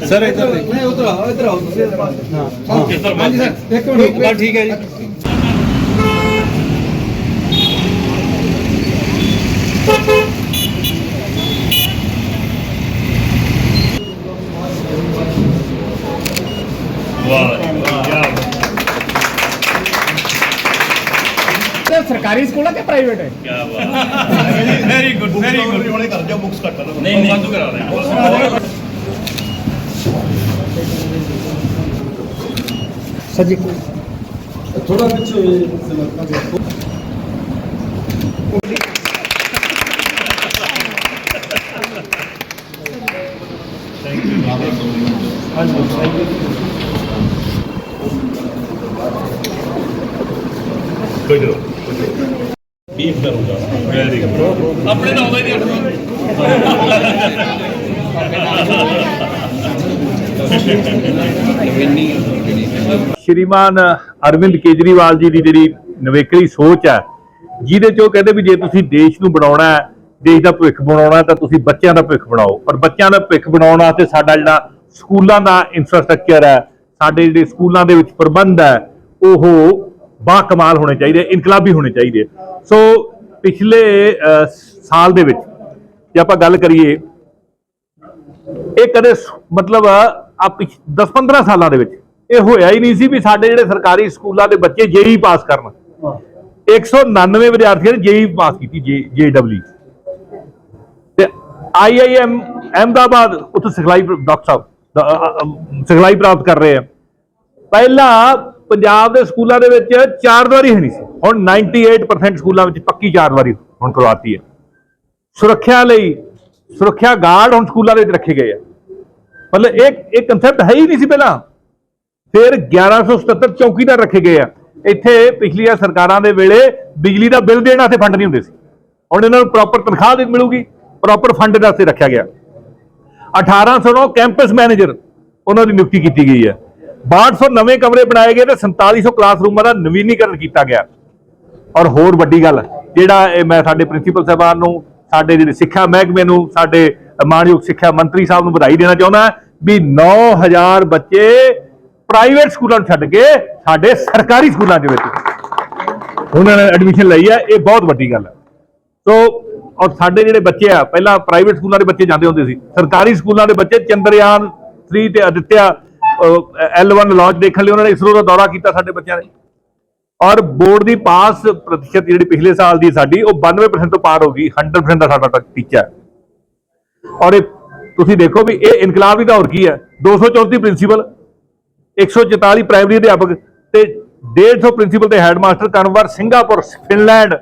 Sir ਇੱਧਰ ਨਹੀਂ ਉਧਰ ਆਓ ਇੱਧਰ ਆਓ ਤੁਸੀਂ ਇੱਧਰ ਆਓ ਹਾਂ ਇੱਧਰ ਹਾਂਜੀ ਸਰ ਇੱਕ ਮਿੰਟ ਬਸ ਠੀਕ ਹੈ ਜੀ ਵਾਹ ਜੀ, ਵਾਹ ਕੀ ਬਾਤ ਤੇ ਸਰਕਾਰੀ ਸਕੂਲ ਹੈ ਕਿ ਪ੍ਰਾਈਵੇਟ ਹੈ ਕੀ ਬਾਤ ਵੈਰੀ ਗੁੱਡ ਵੈਰੀ ਗੁੱਡ ਹੁਣੇ ਕਰ ਜਾ ਬੁੱਕਸ ਕੱਟ ਲਓ ਨਹੀਂ ਨਹੀਂ ਬੰਦ ਕਰਾ ਦੇ ਸੱਜੀ ਥੋੜਾ ਪਿੱਛੇ ਹੋਏ ਕੋਈ ਨਹੀਂ ਬੀਫ ਕਰੂਗਾ ਵੈਰੀ ਗੁੱਡ ਆਪਣੇ ਤਾਂ ਆਉਂਦਾ ਹੀ ਨਹੀਂ ਸ਼੍ਰੀਮਾਨ ਅਰਵਿੰਦ ਕੇਜਰੀਵਾਲ ਜੀ ਦੀ ਜਿਹੜੀ ਨਵੇਕਲੀ ਸੋਚ ਹੈ, ਜਿਹਦੇ ਚ ਉਹ ਕਹਿੰਦੇ ਵੀ ਜੇ ਤੁਸੀਂ ਦੇਸ਼ ਨੂੰ ਬਣਾਉਣਾ ਹੈ, ਦੇਸ਼ ਦਾ ਭਵਿੱਖ ਬਣਾਉਣਾ ਤਾਂ ਤੁਸੀਂ ਬੱਚਿਆਂ ਦਾ ਭਵਿੱਖ ਬਣਾਓ। ਪਰ ਬੱਚਿਆਂ ਦਾ ਭਵਿੱਖ ਬਣਾਉਣ ਵਾਸਤੇ ਸਾਡਾ ਜਿਹੜਾ ਸਕੂਲਾਂ ਦਾ ਇਨਫਰਾਸਟ੍ਰਕਚਰ ਹੈ, ਸਾਡੇ ਜਿਹੜੇ ਸਕੂਲਾਂ ਦੇ ਵਿੱਚ ਪ੍ਰਬੰਧ ਹੈ, ਉਹ ਬਾ ਕਮਾਲ ਹੋਣੇ ਚਾਹੀਦੇ ਇਨਕਲਾਬੀ ਹੋਣੇ ਚਾਹੀਦੇ ਸੋ ਪਿਛਲੇ ਸਾਲ ਦੇ ਵਿੱਚ ਜੇ ਆਪਾਂ ਗੱਲ ਕਰੀਏ, ਇਹ ਕਦੇ ਮਤਲਬ ਆ 10-15 ਸਾਲਾਂ ਦੇ ਵਿੱਚ। ਇਹ ਹੋਇਆ ਹੀ ਨਹੀਂ ਸੀ ਵੀ ਸਾਡੇ ਜਿਹੜੇ ਸਰਕਾਰੀ ਸਕੂਲਾਂ ਦੇ ਬੱਚੇ ਜੇਈ ਪਾਸ ਕਰਨ। 199 ਵਿਦਿਆਰਥੀਆਂ ਨੇ ਜੇਈ ਪਾਸ ਕੀਤੀ ਜੇਡਬਲਯੂ। ਤੇ ਆਈਆਈਐਮ ਅਹਿਮਦਾਬਾਦ ਉੱਥੇ ਸਿਖਲਾਈ ਡਾਕਟਰ ਸਾਹਿਬ ਸਿਖਲਾਈ ਪ੍ਰਾਪਤ ਕਰ ਰਹੇ ਆ। ਪਹਿਲਾਂ ਪੰਜਾਬ ਦੇ ਸਕੂਲਾਂ ਦੇ ਵਿੱਚ ਚਾਰ ਦੀਵਾਰੀ ਹੈ ਨਹੀਂ ਸੀ। ਹੁਣ 98% ਸਕੂਲਾਂ ਵਿੱਚ ਪੱਕੀ ਚਾਰ ਦੀਵਾਰੀ ਹੁਣ ਕਰਵਾਤੀ ਹੈ। ਸੁਰੱਖਿਆ ਲਈ ਸੁਰੱਖਿਆ ਗਾਰਡ ਹੁਣ ਸਕੂਲਾਂ ਦੇ ਵਿੱਚ ਰੱਖੇ ਗਏ ਆ। ਮਤਲਬ ਇਹ ਇਹ ਕਨਸੈਪਟ ਹੈ ਹੀ ਨਹੀਂ ਸੀ ਪਹਿਲਾਂ। ਫਿਰ 1177 ਚੌਕੀਦਾਰ ਰੱਖੇ ਗਏ ਆ। ਇੱਥੇ ਪਿਛਲੀਆਂ ਸਰਕਾਰਾਂ ਦੇ ਵੇਲੇ ਬਿਜਲੀ ਦਾ ਬਿੱਲ ਦੇਣ ਵਾਸਤੇ ਫੰਡ ਨਹੀਂ ਹੁੰਦੇ ਸੀ। ਹੁਣ ਇਹਨਾਂ ਨੂੰ ਪ੍ਰੋਪਰ ਤਨਖਾਹ ਦੇ ਮਿਲੂਗੀ ਪ੍ਰੋਪਰ ਫੰਡ ਦੇ ਵਾਸਤੇ ਰੱਖਿਆ ਗਿਆ। 1809 ਕੈਂਪਸ ਮੈਨੇਜਰ ਉਹਨਾਂ ਦੀ ਨਿਯੁਕਤੀ ਕੀਤੀ ਗਈ ਹੈ। 6200 ਨਵੇਂ ਕਮਰੇ ਬਣਾਏ ਗਏ ਤੇ 4700 ਕਲਾਸਰੂਮਾਂ ਦਾ ਨਵੀਨੀਕਰਨ ਕੀਤਾ ਗਿਆ। ਔਰ ਹੋਰ ਵੱਡੀ ਗੱਲ, ਜਿਹੜਾ ਇਹ ਮੈਂ ਸਾਡੇ ਪ੍ਰਿੰਸੀਪਲ ਸਾਹਿਬਾਨ ਨੂੰ, ਸਾਡੇ ਜਿਹੜੇ ਸਿੱਖਿਆ ਮਹਿਕਮੇ ਨੂੰ, ਸਾਡੇ ਮਾਨਯੋਗ ਸਿੱਖਿਆ ਮੰਤਰੀ ਸਾਹਿਬ ਨੂੰ ਵਧਾਈ ਦੇਣਾ ਚਾਹੁੰਦਾ ਵੀ 9000 ਬੱਚੇ ਪ੍ਰਾਈਵੇਟ ਸਕੂਲਾਂ ਨੂੰ ਛੱਡ ਕੇ ਸਾਡੇ ਸਰਕਾਰੀ ਸਕੂਲਾਂ ਦੇ ਵਿੱਚ ਉਹਨਾਂ ਨੇ ਐਡਮਿਸ਼ਨ ਲਈ ਹੈ। ਇਹ ਬਹੁਤ ਵੱਡੀ ਗੱਲ ਹੈ। ਸੋ ਔਰ ਸਾਡੇ ਜਿਹੜੇ ਬੱਚੇ ਆ, ਪਹਿਲਾਂ ਪ੍ਰਾਈਵੇਟ ਸਕੂਲਾਂ ਦੇ ਬੱਚੇ ਜਾਂਦੇ ਹੁੰਦੇ ਸੀ। ਸਰਕਾਰੀ ਸਕੂਲਾਂ ਦੇ ਬੱਚੇ ਚੰਦਰਯਾਨ 3 ਤੇ ਅਦਿੱਤਿਆ L1 ਲਾਂਚ ਦੇਖਣ ਲਈ ਉਹਨਾਂ ਨੇ ਇਸਰੋ ਦਾ ਦੌਰਾ ਕੀਤਾ ਸਾਡੇ ਬੱਚਿਆਂ ਨੇ। ਔਰ ਬੋਰਡ ਦੀ ਪਾਸ ਪ੍ਰਤੀਸ਼ਤ ਜਿਹੜੀ ਪਿਛਲੇ ਸਾਲ ਦੀ ਸਾਡੀ, ਉਹ 92% ਤੋਂ ਪਾਰ ਹੋ ਗਈ 100% ਦਾ ਸਾਡਾ ਟੀਚਾ। ਹੈ ਔਰ ਇਹ ਤੁਸੀਂ ਦੇਖੋ ਵੀ ਇਹ ਇਨਕਲਾਬ ਹੀ ਤਾਂ ਹੋਰ ਕੀ ਹੈ? 234 ਪ੍ਰਿੰਸੀਪਲ 144 ਪ੍ਰਾਇਮਰੀ ਅਧਿਆਪਕ ਤੇ 150 ਪ੍ਰਿੰਸੀਪਲ ਤੇ ਹੈਡਮਾਸਟਰ ਕਨਵਰ ਸਿੰਗਾਪੁਰ, ਫਿਨਲੈਂਡ।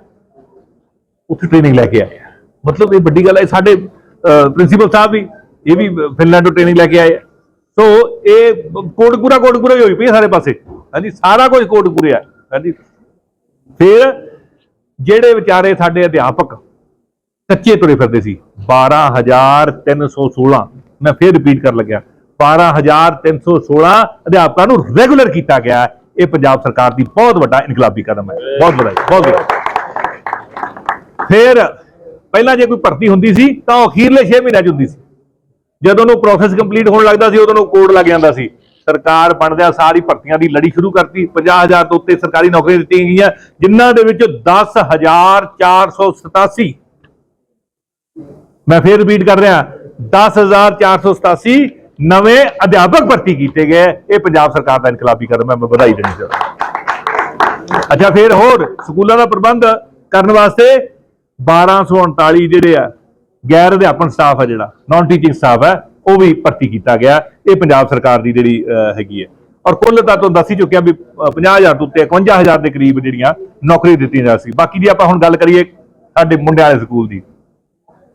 ਉੱਥੇ ਟ੍ਰੇਨਿੰਗ ਲੈ ਕੇ ਆਏ ਮਤਲਬ ਇਹ ਵੱਡੀ ਗੱਲ ਹੈ ਸਾਡੇ ਪ੍ਰਿੰਸੀਪਲ ਸਾਹਿਬ ਵੀ, ਇਹ ਵੀ ਫਿਨਲੈਂਡ ਤੋਂ ਟ੍ਰੇਨਿੰਗ ਲੈ ਕੇ ਆਏ ਆ। ਸੋ ਇਹ ਕੋਡ ਪੂਰਾ ਹੀ ਹੋਈ ਪਈ ਸਾਰੇ ਪਾਸੇ। ਹਾਂਜੀ, ਸਾਰਾ ਕੁਝ ਕੋਟਪੂਰੇ ਆ। ਹਾਂਜੀ। ਫਿਰ ਜਿਹੜੇ ਵਿਚਾਰੇ ਸਾਡੇ ਅਧਿਆਪਕ ਕੱਚੇ ਤੁਰੇ ਫਿਰਦੇ ਸੀ। 12316 ਮੈਂ ਫਿਰ ਰਿਪੀਟ ਕਰਨ ਲੱਗਿਆ। 12316 ਅਧਿਆਪਕਾਂ ਨੂੰ ਰੈਗੂਲਰ ਕੀਤਾ ਗਿਆ ਇਹ ਪੰਜਾਬ ਸਰਕਾਰ ਦੀ ਬਹੁਤ ਵੱਡਾ ਇਨਕਲਾਬੀ ਕਦਮ ਹੈ। ਬਹੁਤ ਵੱਡਾ ਹੈ, ਬਹੁਤ ਵੱਡਾ। ਫਿਰ ਪਹਿਲਾਂ ਜੇ ਕੋਈ ਭਰਤੀ ਹੁੰਦੀ ਸੀ ਤਾਂ ਉਹ ਅਖੀਰਲੇ 6 ਮਹੀਨਿਆਂ 'ਚ ਹੁੰਦੀ ਸੀ। ਜਦੋਂ ਨੂੰ ਪ੍ਰੋਸੈਸ ਕੰਪਲੀਟ ਹੋਣ ਲੱਗਦਾ ਸੀ ਉਦੋਂ ਨੂੰ ਕੋਡ ਲੱਗ ਜਾਂਦਾ ਸੀ। ਸਰਕਾਰ ਬਣਦਿਆਂ ਸਾਰੀ ਭਰਤੀਆਂ ਦੀ ਲੜੀ ਸ਼ੁਰੂ ਕਰਤੀ। 50000 ਤੋਂ ਉੱਤੇ ਸਰਕਾਰੀ ਨੌਕਰੀਆਂ ਦਿੱਤੀਆਂ ਗਈਆਂ ਜਿਨ੍ਹਾਂ ਦੇ ਵਿੱਚ 10487 ਮੈਂ ਫੇਰ ਰਿਪੀਟ ਕਰ ਰਿਹਾ 10487 ਨਵੇਂ ਅਧਿਆਪਕ ਭਰਤੀ ਕੀਤੇ ਗਏ ਇਹ ਪੰਜਾਬ ਸਰਕਾਰ ਦਾ ਇਨਕਲਾਬੀ ਕਦਮ ਹੈ ਮੈਂ ਵਧਾਈ ਦੇਣੀ ਚਾਹੁੰਦਾ। ਅੱਛਾ ਫਿਰ ਹੋਰ ਸਕੂਲਾਂ ਦਾ ਪ੍ਰਬੰਧ ਕਰਨ ਵਾਸਤੇ 1239 ਜਿਹੜੇ ਆ ਗੈਰ ਅਧਿਆਪਨ ਸਟਾਫ ਹੈ ਜਿਹੜਾ ਨਾਨ ਟੀਚਿੰਗ ਸਟਾਫ ਹੈ ਉਹ ਵੀ ਭਰਤੀ ਕੀਤਾ ਗਿਆ ਇਹ ਪੰਜਾਬ ਸਰਕਾਰ ਦੀ ਜਿਹੜੀ ਹੈਗੀ ਹੈ। ਔਰ ਕੁੱਲ ਤਾਂ ਤੁਹਾਨੂੰ ਦੱਸ ਹੀ ਚੁੱਕਿਆ ਵੀ ਅਹ, 50000 ਤੋਂ ਉੱਤੇ 51000 ਦੇ ਕਰੀਬ ਜਿਹੜੀਆਂ ਨੌਕਰੀ ਦਿੱਤੀਆਂ ਜਾ ਸੀ। ਬਾਕੀ ਦੀ ਆਪਾਂ ਹੁਣ ਗੱਲ ਕਰੀਏ ਸਾਡੇ ਮੁੰਡਿਆਂ ਵਾਲੇ school the.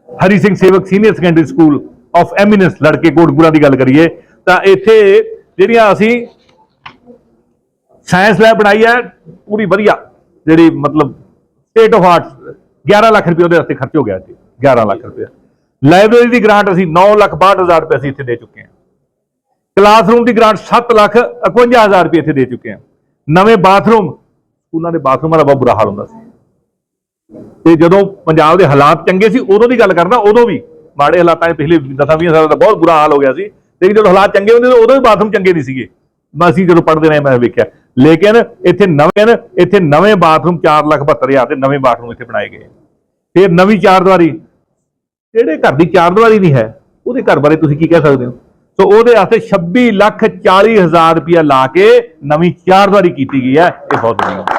Hari Singh Sewak senior secondary school of eminence, ਲੜਕੇ ਕੋਟਪੂਰਾ ਦੀ ਗੱਲ ਕਰੀਏ, ਤਾਂ ਇੱਥੇ ਜਿਹੜੀਆਂ ਅਸੀਂ ਸਾਇੰਸ ਲੈਬ ਬਣਾਈ ਹੈ, ਪੂਰੀ ਵਧੀਆ, ਜਿਹੜੀ ਮਤਲਬ ਸਟੇਟ ਆਫ ਆਰਟਸ 11 ਲੱਖ ਰੁਪਏ ਉਹਦੇ ਵਾਸਤੇ ਖਰਚ ਹੋ ਗਿਆ ਜੀ 11 ਲੱਖ ਰੁਪਏ। ਲਾਇਬ੍ਰੇਰੀ ਦੀ ਗ੍ਰਾਂਟ ਅਸੀਂ 9 ਲੱਖ 62000 ਰੁਪਏ ਅਸੀਂ ਇੱਥੇ ਦੇ ਚੁੱਕੇ ਹਾਂ। ਕਲਾਸਰੂਮ ਦੀ ਗ੍ਰਾਂਟ 7 ਲੱਖ 51000 ਰੁਪਏ ਇੱਥੇ ਦੇ ਚੁੱਕੇ ਹਾਂ। ਨਵੇਂ ਬਾਥਰੂਮ, ਸਕੂਲਾਂ ਦੇ ਬਾਥਰੂਮਾਂ ਦਾ ਬਹੁਤ ਬੁਰਾ ਹਾਲ ਹੁੰਦਾ ਸੀ। ਤੇ ਜਦੋਂ ਪੰਜਾਬ ਦੇ ਹਾਲਾਤ ਚੰਗੇ ਸੀ, ਉਦੋਂ ਦੀ ਗੱਲ ਕਰਦਾ, ਉਦੋਂ ਵੀ। ਮਾੜੇ ਹਾਲਾਤਾਂ 'ਚ ਪਿਛਲੇ 10 20 ਸਾਲਾਂ ਦਾ ਬਹੁਤ ਬੁਰਾ ਹਾਲ ਹੋ ਗਿਆ ਸੀ। ਲੇਕਿਨ ਜਦੋਂ ਹਾਲਾਤ ਚੰਗੇ ਹੁੰਦੇ, ਉਦੋਂ ਵੀ ਬਾਥਰੂਮ ਚੰਗੇ ਨਹੀਂ ਸੀਗੇ। ਮੈਂ ਅਸੀਂ ਜਦੋਂ ਪੜ੍ਹਦੇ ਰਹੇ, ਮੈਂ ਵੇਖਿਆ। ਲੇਕਿਨ ਇੱਥੇ ਨਵੇਂ ਨੇ, ਇੱਥੇ ਨਵੇਂ ਬਾਥਰੂਮ 4 ਲੱਖ 72 ਹਜ਼ਾਰ ਦੇ ਨਵੇਂ ਬਾਥਰੂਮ ਇੱਥੇ ਬਣਾਏ ਗਏ। ਫਿਰ ਨਵੀਂ ਚਾਰ ਦੀਵਾਰੀ। ਜਿਹੜੇ ਘਰ ਦੀ ਚਾਰ ਦੀਵਾਰੀ ਨਹੀਂ ਹੈ, ਉਹਦੇ ਘਰ ਬਾਰੇ ਤੁਸੀਂ ਕੀ ਕਹਿ ਸਕਦੇ ਹੋ? ਸੋ ਉਹਦੇ ਵਾਸਤੇ 26 ਲੱਖ 40 ਹਜ਼ਾਰ ਰੁਪਇਆ ਲਾ ਕੇ ਨਵੀਂ ਚਾਰ ਦੀਵਾਰੀ ਕੀਤੀ ਗਈ ਹੈ। ਇਹ ਬਹੁਤ ਵਧੀਆ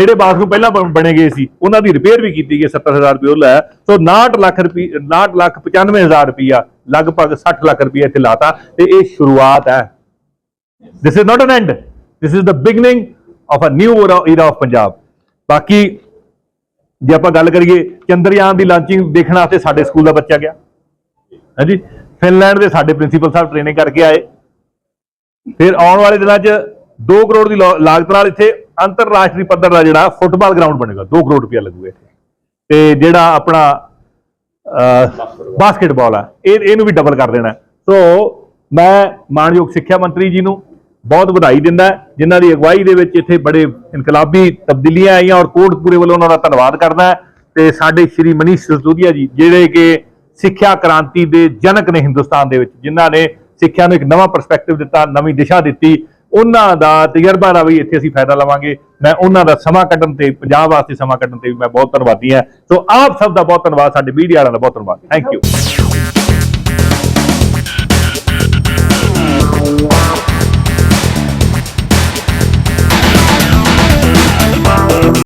ਜਿਹੜੇ ਬਾਥਰੂਮ ਪਹਿਲਾਂ ਬਣੇ ਗਏ ਸੀ, ਉਹਨਾਂ ਦੀ ਰਿਪੇਅਰ ਵੀ ਕੀਤੀ ਗਈ 70000 ਰੁਪਏ ਉਹ ਲਾਇਆ ਸੋ 69 ਲੱਖ ਰੁਪਏ 69 ਲੱਖ 95000 ਰੁਪਇਆ ਲਗਭਗ 60 ਲੱਖ ਰੁਪਇਆ ਇੱਥੇ ਲਾਤਾ ਤੇ ਇਹ ਸ਼ੁਰੂਆਤ ਹੈ। This is not an end. This is the beginning of a new era era Punjab ਬਾਕੀ ਜੇ ਆਪਾਂ ਗੱਲ ਕਰੀਏ, ਚੰਦਰਯਾਨ ਦੀ ਲਾਂਚਿੰਗ ਦੇਖਣ ਵਾਸਤੇ ਸਾਡੇ ਸਕੂਲ ਦਾ ਬੱਚਾ ਗਿਆ। ਹਾਂਜੀ? ਫਿਨਲੈਂਡ ਦੇ ਸਾਡੇ ਪ੍ਰਿੰਸੀਪਲ ਸਾਹਿਬ ਟ੍ਰੇਨਿੰਗ ਕਰਕੇ ਆਏ। ਫਿਰ ਆਉਣ ਵਾਲੇ ਦਿਨਾਂ 'ਚ 2 ਕਰੋੜ ਦੀ ਲਾ- ਲਾਗਤ ਨਾਲ ਇੱਥੇ ਅੰਤਰਰਾਸ਼ਟਰੀ ਪੱਧਰ ਦਾ ਜਿਹੜਾ ਫੁੱਟਬਾਲ ਗਰਾਊਂਡ ਬਣੇਗਾ 2 ਕਰੋੜ ਰੁਪਇਆ ਲੱਗੂਗਾ ਇੱਥੇ। ਤੇ ਜਿਹੜਾ ਆਪਣਾ ਬਾਸਕਟਬਾਲ ਆ ਇਹ ਇਹਨੂੰ ਵੀ ਡਬਲ ਕਰ ਦੇਣਾ। ਸੋ ਮੈਂ ਮਾਨਯੋਗ ਸਿੱਖਿਆ ਮੰਤਰੀ ਜੀ ਨੂੰ ਬਹੁਤ ਵਧਾਈ ਦਿੰਦਾ ਜਿਨ੍ਹਾਂ ਦੀ ਅਗਵਾਈ ਦੇ ਵਿੱਚ ਇੱਥੇ ਬੜੇ ਇਨਕਲਾਬੀ ਤਬਦੀਲੀਆਂ ਆਈਆਂ ਔਰ ਕੋਟਪੂਰੇ ਵੱਲੋਂ ਉਹਨਾਂ ਦਾ ਧੰਨਵਾਦ ਕਰਦਾ ਤੇ ਸਾਡੇ ਸ਼੍ਰੀ ਮਨੀਸ਼ ਸਿਸੋਦੀਆ ਜੀ ਜਿਹੜੇ ਕਿ ਸਿੱਖਿਆ ਕ੍ਰਾਂਤੀ ਦੇ ਜਨਕ ਨੇ ਹਿੰਦੁਸਤਾਨ ਦੇ ਵਿੱਚ ਜਿਨ੍ਹਾਂ ਨੇ ਸਿੱਖਿਆ ਨੂੰ ਇੱਕ ਨਵਾਂ ਪਰਸਪੈਕਟਿਵ ਦਿੱਤਾ ਨਵੀਂ ਦਿਸ਼ਾ ਦਿੱਤੀ। ਉਹਨਾਂ ਦਾ ਤਜਰਬਾ ਦਾ ਵੀ ਇੱਥੇ ਅਸੀਂ ਫਾਇਦਾ ਲਵਾਂਗੇ। ਮੈਂ ਉਹਨਾਂ ਦਾ ਸਮਾਂ ਕੱਢਣ ਤੇ ਪੰਜਾਬ ਵਾਸਤੇ ਸਮਾਂ ਕੱਢਣ ਤੇ ਵੀ ਮੈਂ ਬਹੁਤ ਧੰਨਵਾਦੀ ਹਾਂ। ਸੋ ਆਪ ਸਭ ਦਾ ਬਹੁਤ ਧੰਨਵਾਦ, ਸਾਡੇ ਮੀਡੀਆ ਵਾਲਿਆਂ ਦਾ ਬਹੁਤ ਧੰਨਵਾਦ। Thank you